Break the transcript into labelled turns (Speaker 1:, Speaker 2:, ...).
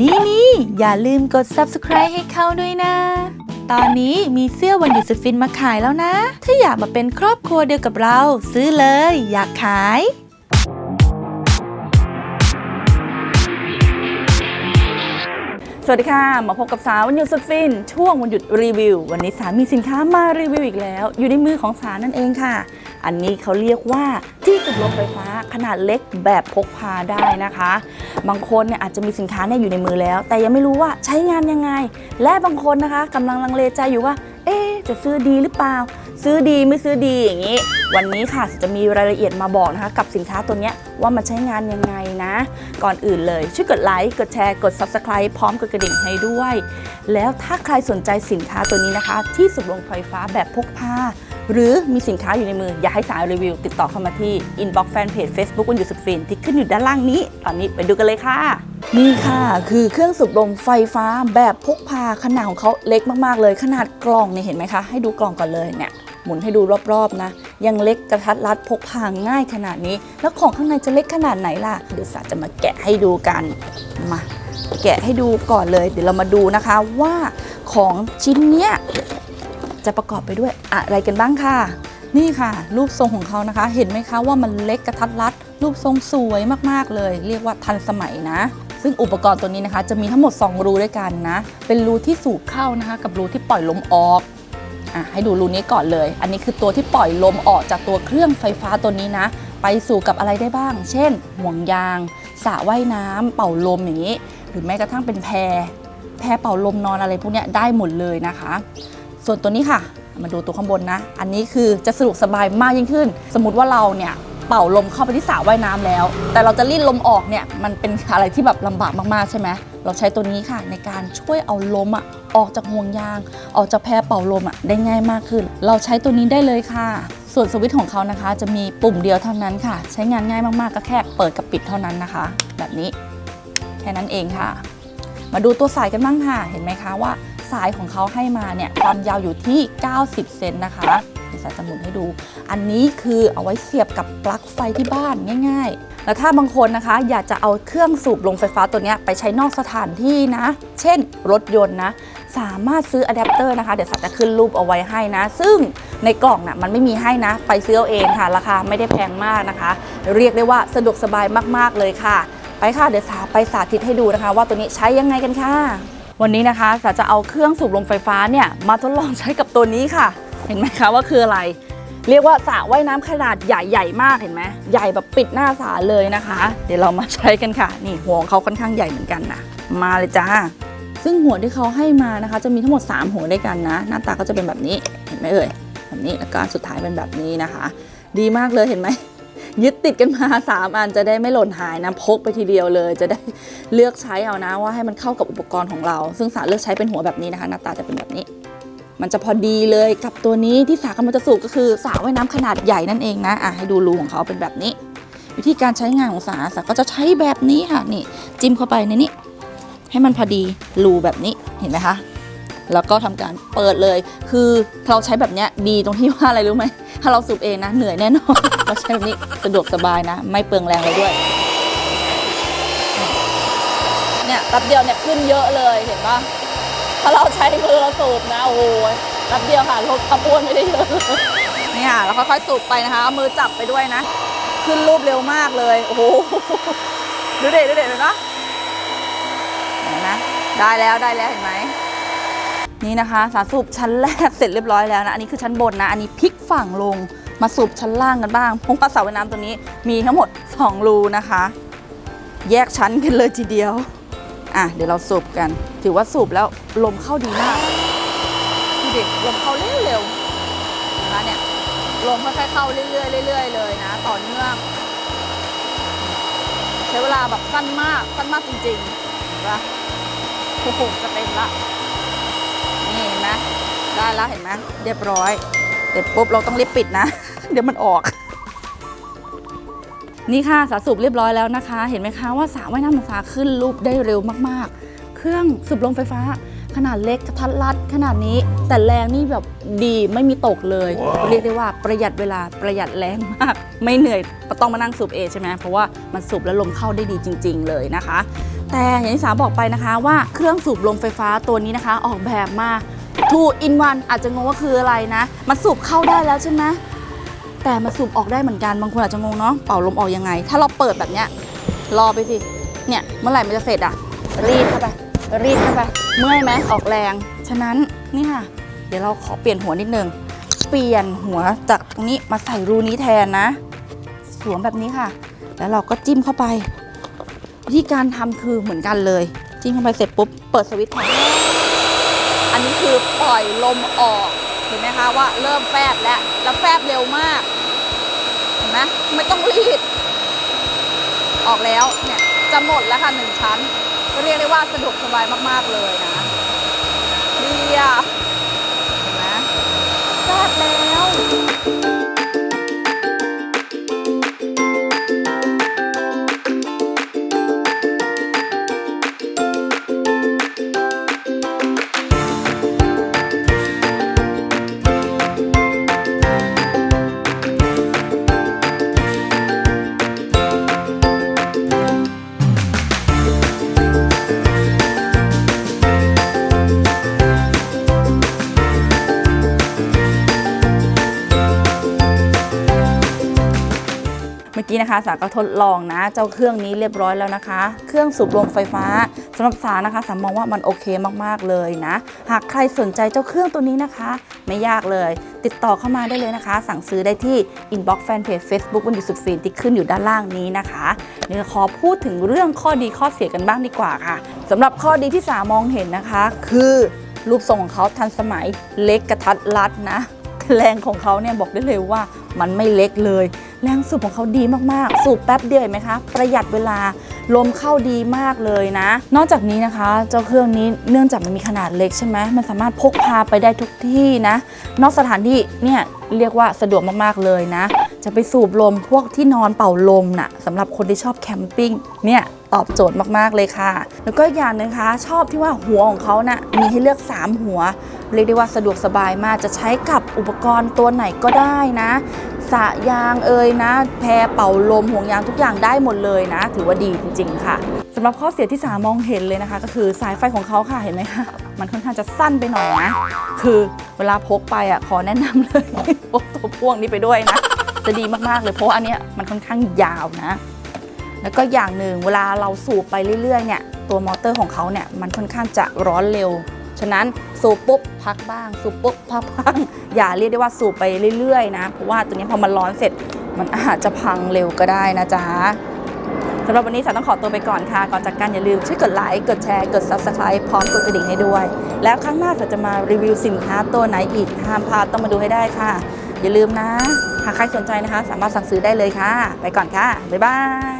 Speaker 1: นี่นี่อย่าลืมกด subscribe ให้เขาด้วยนะ ตอนนี้มีเสื้อวันหยุดสุดฟินมาขายแล้วนะ ถ้าอยากมาเป็นครอบครัวเดียวกับเรา ซื้อเลย อยากขาย
Speaker 2: สวัสดีค่ะ มาพบกับสาววันหยุดสุดฟิน ช่วงวันหยุดรีวิว วันนี้สามีสินค้ามารีวิวอีกแล้ว อยู่ในมือของสานั่นเองค่ะ อันนี้เขาเรียกว่าที่จุดลมไฟฟ้าขนาดเล็กแบบพกพาได้นะคะ บางคนเนี่ยอาจจะมีสินค้าเนี่ยอยู่ในมือแล้ว แต่ยังไม่รู้ว่าใช้งานยังไง และบางคนนะคะกำลังลังเลใจอยู่ว่า เอ๊จะซื้อดีหรือเปล่า ซื้อดีไม่ซื้อดีอย่างนี้ วันนี้ค่ะจะมีรายละเอียดมาบอกนะคะ กับสินค้าตัวเนี้ยว่ามันใช้งานยังไงนะ ก่อนอื่นเลยช่วยกดไลค์กดแชร์กด Subscribe พร้อมกดกระดิ่งให้ด้วย แล้วถ้าใครสนใจสินค้าตัวนี้นะคะ ที่สุดลงไฟฟ้าแบบพกพา หรือมีสินค้าอยู่ในมือ อยากให้สายรีวิว ติดต่อเข้ามาที่ inbox fanpage Facebook วันหยุดสุดฟินที่ขึ้นอยู่ด้านล่างนี้ ตอนนี้ไปดูกันเลยค่ะ นี่ค่ะ คือเครื่องสูบลมไฟฟ้าแบบพกพาขนาดของเขาเล็กมากๆเลย ขนาดกล่องเนี่ยเห็นไหมคะ ให้ดูกล่องก่อนเลยเนี่ยหมุนให้ดูรอบๆนะ ยังเล็กกระทัดรัดพกพาง่ายขนาดนี้ แล้วของข้างในจะเล็กขนาดไหนล่ะเดี๋ยวสาจะมาแกะให้ดูกันมาแกะให้ดูก่อนเลย เดี๋ยวเรามาดูนะคะว่าของชิ้นเนี้ย จะประกอบไปด้วยอะไรกันบ้างค่ะ นี่ค่ะ รูปทรงของเขานะคะ เห็นไหมคะว่ามันเล็กกระทัดรัด รูปทรงสวยมากๆเลย เรียกว่าทันสมัยนะซึ่งอุปกรณ์ตัวนี้นะคะจะมีทั้งหมด 2 รูด้วยกันนะ เป็นรูที่สูบเข้านะคะ กับรูที่ปล่อยลมออกอะให้ดูรูนี้ก่อนเลย อันนี้คือตัวที่ปล่อยลมออกจากตัวเครื่องไฟฟ้าตัวนี้นะ ไปสู่กับอะไรได้บ้าง เช่น ห่วงยางสระว่ายน้ำเป่าลมอย่างนี้ หรือแม้กระทั่งเป็นแพร แพรเป่าลมนอนอะไรพวกนี้ได้หมดเลยนะคะ ส่วนตัวนี้ค่ะ มาดูตัวข้างบนนะ อันนี้คือจะสะดวกสบายมากยิ่งขึ้น สมมติว่าเราเนี่ยเป่าลมเข้าไปที่สระว่ายน้ำแล้ว แต่เราจะรีดลมออกเนี่ยมันเป็นอะไรที่แบบลำบากมากๆใช่ไหมเราใช้ตัวนี้ค่ะในการช่วยเอาลมอะออกจากห่วงยาง ออกจากแพรเป่าลมอะได้ง่ายมากขึ้น เราใช้ตัวนี้ได้เลยค่ะ ส่วนสวิตช์ของเขานะคะ จะมีปุ่มเดียวเท่านั้นค่ะ ใช้งานง่ายมากๆก็แค่เปิดกับปิดเท่านั้นนะคะ แบบนี้ แค่นั้นเองค่ะ มาดูตัวสายกันบ้างค่ะ เห็นไหมคะว่า สายของเขาให้มาเนี่ยความยาวอยู่ที่ 90 เซนนะคะเดี๋ยวสายจะหมุนให้ดู อันนี้คือเอาไว้เสียบกับปลั๊กไฟที่บ้านง่าย ๆ แล้วถ้าบางคนนะคะ อยากจะเอาเครื่องสูบลมไฟฟ้าตัวนี้ไปใช้นอกสถานที่นะ เช่น รถยนต์นะ สามารถซื้ออะแดปเตอร์นะคะ เดี๋ยวสัตว์จะขึ้นรูปเอาไว้ให้นะ ซึ่งในกล่องน่ะมันไม่มีให้นะ ไปซื้อเอาเองค่ะ ราคาไม่ได้แพงมากนะคะ เรียกได้ว่าสะดวกสบายมากๆเลยค่ะ ไปค่ะ เดี๋ยวสาไปสาธิตให้ดูนะคะ ว่าตัวนี้ใช้ยังไงกันค่ะ วันนี้นะคะสาจะเอาเครื่องสูบลมไฟฟ้าเนี่ยมาทดลองใช้กับตัวนี้ค่ะ เห็นไหมคะว่าคืออะไร เรียกว่าสระว่ายน้ำขนาดใหญ่ๆมากเห็นไหมใหญ่แบบปิดหน้าสระเลยนะคะ เดี๋ยวเรามาใช้กันค่ะ นี่หัวของเขาค่อนข้างใหญ่เหมือนกันนะมาเลยจ้า ซึ่งหัวที่เขาให้มานะคะ จะมีทั้งหมด 3 หัวด้วยกันนะ หน้าตาก็จะเป็นแบบนี้เห็นไหมเอ่ยแบบนี้แล้วก็สุดท้ายเป็นแบบนี้นะคะ ดีมากเลยเห็นไหม ยึดติดกันมา 3 อันจะได้ไม่หล่นหายนะพกไปทีเดียวเลย จะได้เลือกใช้เอานะว่าให้มันเข้ากับอุปกรณ์ของเรา ซึ่งสาเลือกใช้เป็นหัวแบบนี้นะคะ หน้าตาจะเป็นแบบนี้ มันจะพอดีเลยกับตัวนี้ที่สากำลังจะสูบก็คือสระว่ายน้ำขนาดใหญ่นั่นเองนะอะให้ดูรูของเขาเป็นแบบนี้ วิธีการใช้งานของสาสาก็จะใช้แบบนี้ค่ะนี่ จิ้มเข้าไปในนี้ให้มันพอดีรูแบบนี้เห็นไหมคะ แล้วก็ทำการเปิดเลย คือเราใช้แบบเนี้ยดีตรงที่ว่าอะไรรู้ไหมถ้าเราสูบเองนะเหนื่อยแน่นอนเราใช้แบบนี้สะดวกสบายนะ ไม่เปลืองแรงเลยด้วยเนี่ยแป๊บเดียวเนี่ยขึ้นเยอะเลยเห็นปะถ้าเราใช้มือเราสูบนะโอ้โหแป๊บเดียวค่ะลดความอ้วนไม่ได้เยอะนี่ค่ะเราค่อยๆสูบไปนะคะเอามือจับไปด้วยนะ ขึ้นรูปเร็วมากเลยโอ้โหดูเด็ดดูเด็ดเลยนะเห็นไหมได้แล้วได้แล้วเห็นไหม นี่นะคะสาสูบชั้นแรกเสร็จเรียบร้อยแล้วนะ อันนี้คือชั้นบนนะ อันนี้พลิกฝั่งลงมาสูบชั้นล่างกันบ้างเพงปลาสระว่ายน้ำตัวนี้มีทั้งหมด 2 รูนะคะ แยกชั้นกันเลยทีเดียว อะเดี๋ยวเราสูบกัน ถือว่าสูบแล้วลมเข้าดีมากดูดิลมเข้าเร็วๆนะคะเนี่ยลมค่อยๆเข้าเรื่อยๆเรื่อยๆเลยนะต่อเนื่องใช้เวลาแบบสั้นมากสั้นมากจริงๆเห็นะโอ้โหจะเต็มละ นี่เห็นไหมได้แล้วเห็นไหมเรียบร้อยเสร็จปุ๊บเราต้องรีบปิดนะ เดี๋ยวมันออก นี่ค่ะสาสูบเรียบร้อยแล้วนะคะ เห็นไหมคะว่าสระว่ายน้ำของสาขึ้นรูปได้เร็วมากๆ เครื่องสูบลมไฟฟ้าขขนาดเล็กกระทัดรัดขนาดนี้ แต่แรงนี่แบบดีไม่มีตกเลย เรียกได้ว่าประหยัดเวลาประหยัดแรงมาก ไม่เหนื่อยต้องมานั่งสูบเองใช่ไหมเพราะว่ามันสูบแล้วลมเข้าได้ดีจริง ๆ เลยนะคะ แต่อย่างที่สาบอกไปนะคะว่าเครื่องสูบลมไฟฟ้าตัวนี้นะคะ ออกแบบมา two in one อาจจะงงว่าคืออะไรนะ มันสูบเข้าได้แล้วใช่ไหมแต่มันสูบออกได้เหมือนกันบางคนอาจจะงงเนาะเป่าลมออกยังไง ถ้าเราเปิดแบบเนี้ยรอไปสิเนี่ยเมื่อไหร่มันจะเสร็จอะรีดเข้าไปรีดเข้าไปเมื่อยไหมออกแรง ฉะนั้นนี่ค่ะ เดี๋ยวเราขอเปลี่ยนหัวนิดนึงเปลี่ยนหัวจากตรงนี้มาใส่รูนี้แทนนะ สวมแบบนี้ค่ะ แล้วเราก็จิ้มเข้าไป วิธีการทำคือเหมือนกันเลยจิ้มเข้าไปเสร็จปุ๊บเปิดสวิตช์ค่ะอันนี้คือปล่อยลมออกเห็นไหมคะว่าเริ่มแฟบแล้วแล้วแฟบเร็วมากเห็นไหมไม่ต้องรีด ออกแล้วเนี่ยจะหมดแล้วค่ะหนึ่งชั้นเรียกได้ว่าสะดวกสบายมากๆเลยนะเรีย กี้นะคะสาก็ทดลองนะ เจ้าเครื่องนี้เรียบร้อยแล้วนะคะ เครื่องสูบลมไฟฟ้าสำหรับสานะคะสามองว่ามันโอเคมากๆเลยนะ หากใครสนใจเจ้าเครื่องตัวนี้นะคะ ไม่ยากเลย ติดต่อเข้ามาได้เลยนะคะ สั่งซื้อได้ที่ inbox fanpage Facebook วันหยุดสุดฟินที่ขึ้นอยู่ด้านล่างนี้นะคะเดี๋ยขอพูดถึงเรื่องข้อดีข้อเสียกันบ้างดีกว่าค่ะสำหรับข้อดีที่สามองเห็นนะคะ คือรูปทรงของเขาทันสมัยเล็กกระทัดรัดนะ แรงของเขาเนี่ยบอกได้เลยว่า มันไม่เล็กเลย แรงสูบของเขาดีมากๆ สูบแป๊บเดียวเห็นไหมคะ ประหยัดเวลาลมเข้าดีมากเลยนะ นอกจากนี้นะคะ เจ้าเครื่องนี้เนื่องจากมันมีขนาดเล็กใช่ไหมมันสามารถพกพาไปได้ทุกที่นะ นอกสถานที่เนี่ยเรียกว่าสะดวกมากๆเลยนะ จะไปสูบลมพวกที่นอนเป่าลมน่ะสำหรับคนที่ชอบแคมปิ้งเนี่ยตอบโจทย์มากๆเลยค่ะ แล้วก็อย่างหนึงคะ ชอบที่ว่าหัวของเขาน่ะมีให้เลือก 3 หัว เรียกได้ว่าสะดวกสบายมากจะใช้กับอุปกรณ์ตัวไหนก็ได้นะสะยางเอ่ยนะ แพรเป่าลมห่วงยางทุกอย่างได้หมดเลยนะ ถือว่าดีจริง ๆ ค่ะสำหรับข้อเสียที่สามองเห็นเลยนะคะ ก็คือสายไฟของเขาค่ะเห็นไหมคะมันค่อนข้างจะสั้นไปหน่อยนะ คือเวลาพกไปอะขอแนะนำเลยพกตัวพ่วงนี้ไปด้วยนะ จะดีมากๆเลยเพราะอันเนี้ยมันค่อนข้างยาวนะ แล้วก็อย่างหนึ่งเวลาเราสูบไปเรื่อยๆเนี่ยตัวมอเตอร์ของเขาเนี่ยมันค่อนข้างจะร้อนเร็ว ฉะนั้นสูบปุ๊บพักบ้าง สูบปุ๊บพักบ้าง อย่าเรียกได้ว่าสูบไปเรื่อยๆนะ เพราะว่าตัวนี้พอมันร้อนเสร็จมันอาจจะพังเร็วก็ได้นะจ๊ะสำหรับวันนี้สาวต้องขอตัวไปก่อนค่ะ ก่อนจากกันอย่าลืมช่วยกดไลค์กดแชร์ กด subscribe พร้อมกดกระดิ่งให้ด้วย แล้วครั้งหน้าสาวจะมารีวิวสินค้าตัวไหนอีกห้ามพลาดต้องมาดูให้ได้ค่ะ อย่าลืมนะ หากใครสนใจนะคะ สามารถสั่งซื้อได้เลยค่ะ ไปก่อนค่ะ บ๊ายบาย